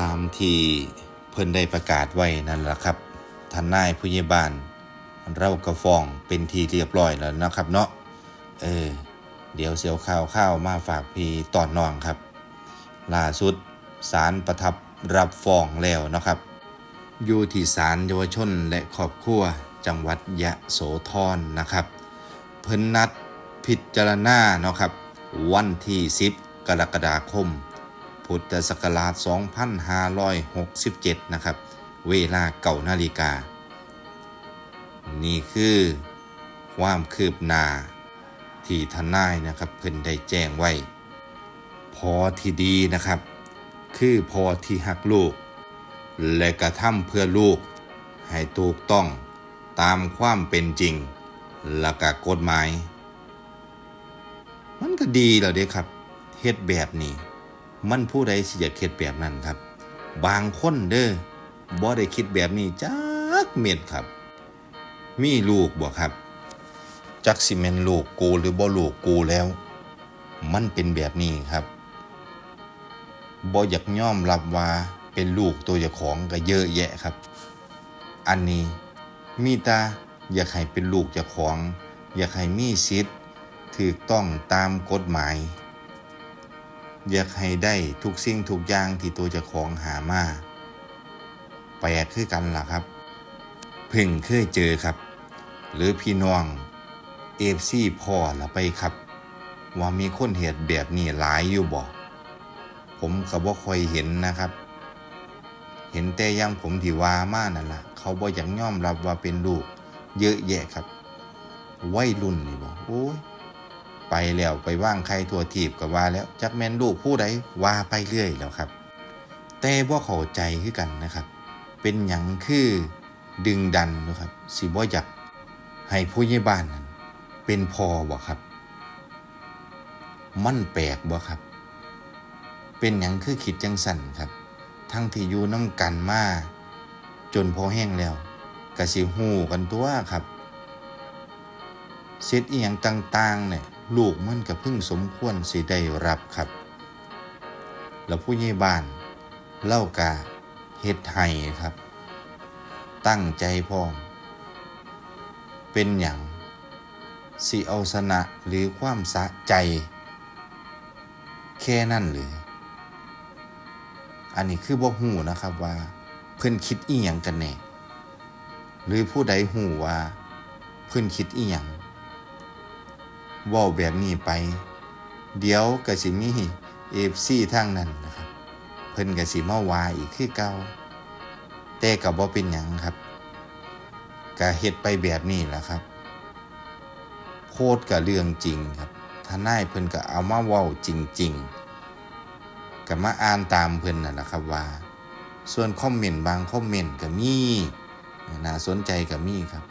ตามที่เพิ่นได้ประกาศไว้นั่นแหละครับท่านนายผู้ใหญ่บ้านเรากระฟองเป็นทีเรียบร้อยแล้วนะครับเนาะเออเดี๋ยวเสียวข่าวข้าวมาฝากพี่ตอนนองครับล่าสุดศาลประทับรับฟ้องแล้วนะครับ อยู่ที่ศาลเยาวชนและครอบครัวจังหวัดยะโสธรนะครับ เพิ่นนัดพิจารณาเนาะครับ วันที่ 10 กรกฎาคม พุทธศักราช 2567 นะครับ เวลาเก่านาฬิกา นี่คือความคืบหน้าที่ทนายนะครับเพิ่นได้แจ้งไว้ พอที่ดีนะครับ คือพอที่หักลูก และกระทำเพื่อลูก ให้ถูกต้องตามความเป็นจริงและก็กฎหมาย มันก็ดีแล้วเด้ครับเฮ็ดแบบนี้ มันผู้ใดสิอยากเฮ็ดแบบนั้นครับ บางคนเด้อบ่ได้คิดแบบนี้จักเม็ดครับ มีลูกบ่ครับ จักสิแม่นลูกกูหรือบ่ลูกกูแล้ว มันเป็นแบบนี้ครับบ่อยากย่อมรับว่าเป็นลูกตัวเจ้าของก็เยอะแยะครับ อันนี้มีตาอยากให้เป็นลูกเจ้าของ อยากให้มีสิทธิ์ถูกต้องตามกฎหมาย อยากให้ได้ทุกสิ่งทุกอย่างที่ตัวเจ้าของหามาแปลกคือกันล่ะครับ เพิ่งเคยเจอครับ หรือพี่น้องเอฟซีพ่อละไปครับ ว่ามีคนเหตุแบบนี้หลายอยู่บ่ผมก็บ่ค่อยเห็นนะครับ เห็นแต่อยังผมที่ว่ามานั่นล่ะ เขาบ่อยากยอมรับว่าเป็นลูก เยอะแยะครับ วัยรุ่นนี่บ่โอ้ย ไปแล้วไปว่างใครทั่วทีบก็ว่าแล้วจักแม่นลูกผู้ใดว่าไปเรื่อยแล้วครับ แต่บ่าเข้าใจคือกันนะครับ เป็นหยังคือดึงดันนะครับสิบ่อยากให้ผู้ใหญ่บ้านนั้นเป็นพอบ่ครับ มันแปลกบ่ครับ เป็นหยังคือคิดจังสั่นครับ ทั้งที่อยู่น้ำกันมาจนพอแห้งแล้วกะสิหูกันตัวครับเซตอีหยังต่างๆเนี่ย ลูกมันก็เพิ่งสมควรสิได้รับครับ แล้วผู้ใหญ่บ้านเล่ากะเฮ็ดให้ครับ ตั้งใจพร้อม เป็นอย่างสิเอาสนะหรือความสะใจ แค่นั่นหรือ อันนี้คือบ่หูนะครับว่า เพิ่อนคิดอีหยังกันแน่ หรือผู้ใดหูว่า เพิ่อนคิดอีหยัง ว้าแบบนี้ไป เดี๋ยวก็สิมี FC ทางนั้นนะครับ เพิ่นก็สิมาวาอีกคือเก่าแต่ก็บ่เป็นหยังครับก็เฮ็ดไปแบบนี้แหละครับ โคตรกับเรื่องจริงครับทนายเพิ่นก็เอามาเว้าจริง ๆก็มาอ่านตามเพิ่นนั่นแหละครับว่า ส่วนคอมเมนต์บางคอมเมนต์ก็มีน่าสนใจก็มีครับ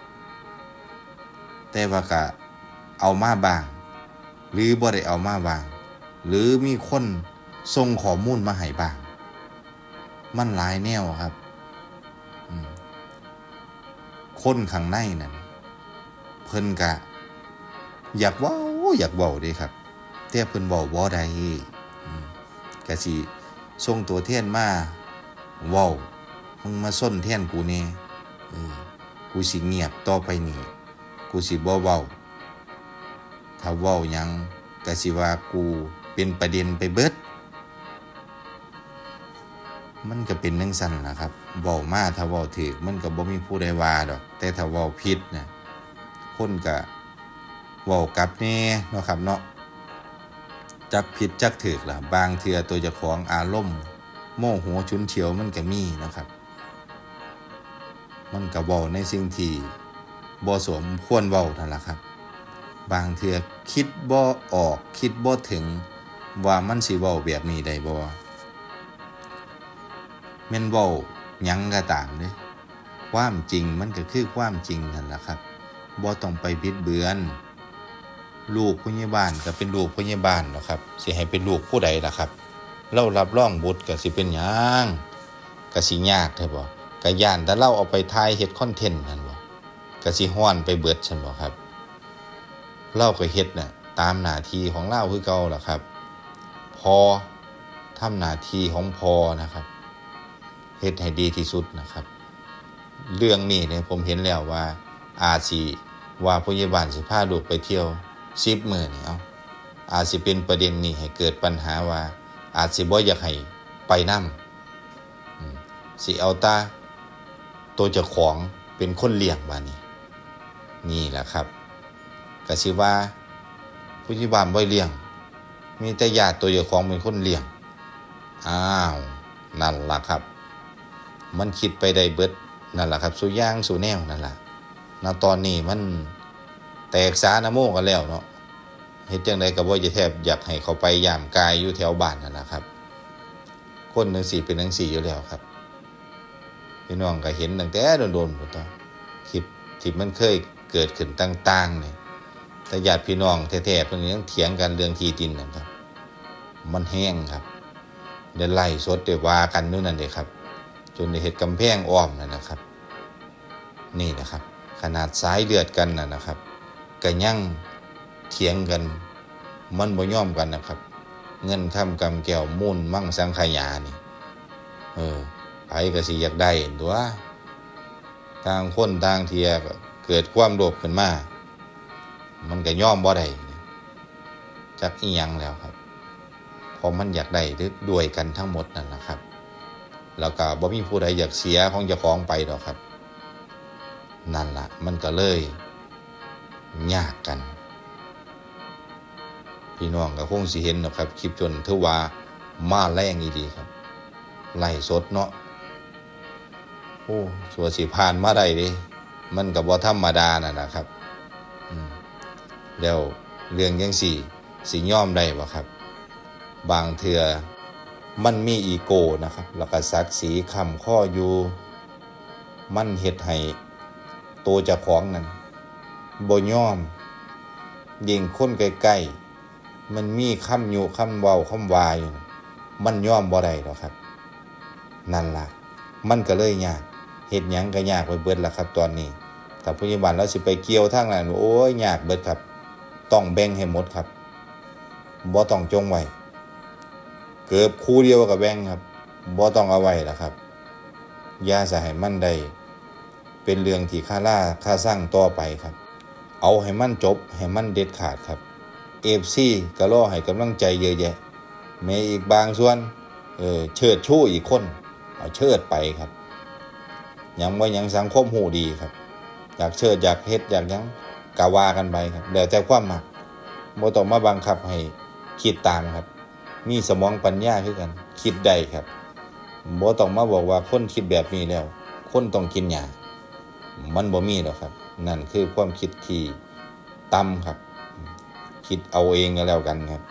แต่ว่าก็ เอามาบาง หรือบ่ได้เอามาบาง หรือมีคนส่งข้อมูลมาให้บาง มันหลายแนวครับคนข้างในนั่นเพิ่นกะ อยากว้าอยากเว้าด้ครับ แต่เพิ่นเว้าบ่ได้ก็สิส่งตัวแทนมาเว้ามึงมาส้นแทนกูแน่กูสิเงียบต่อไปนี่ กูสิบ่เว้า ถ้าเว้าหยังก็สิว่ากูเป็นประเด็นไปเบิด มันก็เป็นจังซั่นล่ะครับเว้ามาถ้าเว้าถูกมันก็บ่มีผู้ใดว่าดอก แต่ถ้าเว้าผิดนะคนก็เว้ากลับแน่เนาะครับเนาะจักผิดจักถูกล่ะบางเทื่อตัวเจ้าของอารมณ์โมโหฉุนเฉียวมันก็มีนะครับ มันก็เว้าในสิ่งที่บ่สมควรเว้านั่นล่ะครับ บางเทือคิดบ่ออกคิดบ่ถึงว่ามันสิเว้าแบบนี้ได้บ่แม่นเว้าหยังก็ตามเด้ความจริงมันก็คือความจริงนั่นแหละครับบ่ต้องไปบิดเบือน ลูกผู้ใหญ่บ้านก็เป็นลูกผู้ใหญ่บ้านเนาะครับสิให้เป็นลูกผู้ใดล่ะครับเรารับรองบุตรก็สิเป็นหยังก็สิยากแท้บ่ก็ย่านแต่เราเอาไปถ่ายเฮ็ดคอนเทนต์นั่นบ่ก็สิฮ้อนไปเบิดซั่นบ่ครับ เราก็เฮ็ดน่ะตามหน้าที่ของเราคือเก่าล่ะครับ พอทำหน้าที่ของพอนะครับเฮ็ดให้ดีที่สุดนะครับ เรื่องนี้เนี่ยผมเห็นแล้วว่า อาสิว่าพยาบาลสิพาลูกไปเที่ยวซิบมือนี่เอาอาจสิเป็นประเด็นนี้ให้เกิดปัญหาว่า อาจสิบ่อยากให้ไปนำสิเอาตาตัวเจ้าของเป็นคนเลี้ยงว่านี่นี่แหละครับ ก็สิว่าผู้ใหญ่บ้านบ่เลี้ยง มีแต่ญาติตัวเจ้าของเป็นคนเลี้ยง อ้าว นั่นล่ะครับ มันคิดไปได้เบิดนั่นล่ะครับสู่ย่างสู่แนวนั่นล่ะณตอนนี้มันแตกสานะโมกันแล้วเนาะเฮ็ดจังไดก็บ่จะแทบอยากให้เขาไปยามกายอยู่แถวบ้านนั่นล่ะครับ คนจังสี่เป็นจังสี่อยู่แล้วครับพี่น้องก็เห็นตั้งแต่โดนๆพุ่นตอคลิปที่มันเคยเกิดขึ้นต่างๆนี่ แต่ญาติพี่น้องแท้ๆเพิ่นยังเถียงกันเรื่องที่ดินนั่นครับ มันแห้งครับได้ไล่สดได้ว่ากันนู่นนั่นเด้ครับ จนได้เห็ดกำแพงอ้อมนั่นนะครับ นี่นะครับ ขนาดสายเลือดกันนะนะครับก็ยังเถียงกัน มันบ่ย่อมกันนะครับ เงินคำกำแก้วมุ่นมั่งสังขยานี่ เออไผก็สิอยากได้ตัวต่างคนต่างเทียก็เกิดความโลภขึ้นมา มันก็ย่อมบ่ได้จักอียังแล้วครับเพราะมันอยากได้ด้วยกันทั้งหมดนั่นแหละครับ แล้วก็บ่มีผู้ใดอยากเสียของเจ้าของไปหรอกครับ นั่นละมันก็เลยยากกัน พี่น้องก็คงสิเห็นนะครับคลิปจนถือว่ามาแรงอีดีครับไล่สดเนาะโอ้สัวสิผ่านมาได้ดิมันกับว่าธรรมดาน่ะนะครับ แล้วเรื่องยังสี่สิย่อมได้บ่ครับ บางเถื่อมันมีอีโก้นะครับ แล้วก็ศักดิ์ศรีคำข้ออยู่ มันเฮ็ดให้ตัวจ้าของนั้นบ่ยอมยิ่งคนใกล้ๆมันมีคำอยู่คำเว้าคำวาย มันยอมบ่ได้หรอกครับ นั่นล่ะ มันก็เลยยากเฮ็ดหยังก็ยากไปเบิดละครับ ตอนนี้ถ้าพยาบาลเราสิไปเกี่ยวทางนั้นโอ้ยยากเบิดครับ ต้องแบ่งให้หมดครับบ่ต้องจงไว้เกือบคู่เดียวกับแบงครับบ่ต้องเอาไว้ละครับยาสให้มันได้เป็นเรื่องที่ค่าล่าค่าสร้างต่อไปครับ เอาให้มันจบให้มันเด็ดขาดครับเอฟซีก็รอให้กำลังใจเยอะแยะแม้อีกบางส่วนเออเชิดชู้อีกคนเอาเชิดไปครับ ยังว่ายังสังคมหูดีครับ อยากเชิดอยากเฮ็ดอยากยัง กาวากันไปครับเดี๋ยวแต่ความหมักโมต้องมาบังคับให้คิดตามครับ มีสมองปัญญาคือกัน คิดได้ครับโมต้องมาบอกว่าคนคิดแบบนี้แล้ว คนต้องกินยามันบ่มีหรอกครับ นั่นคือความคิดที่ต่ำครับ คิดเอาเองก็แล้วกันครับ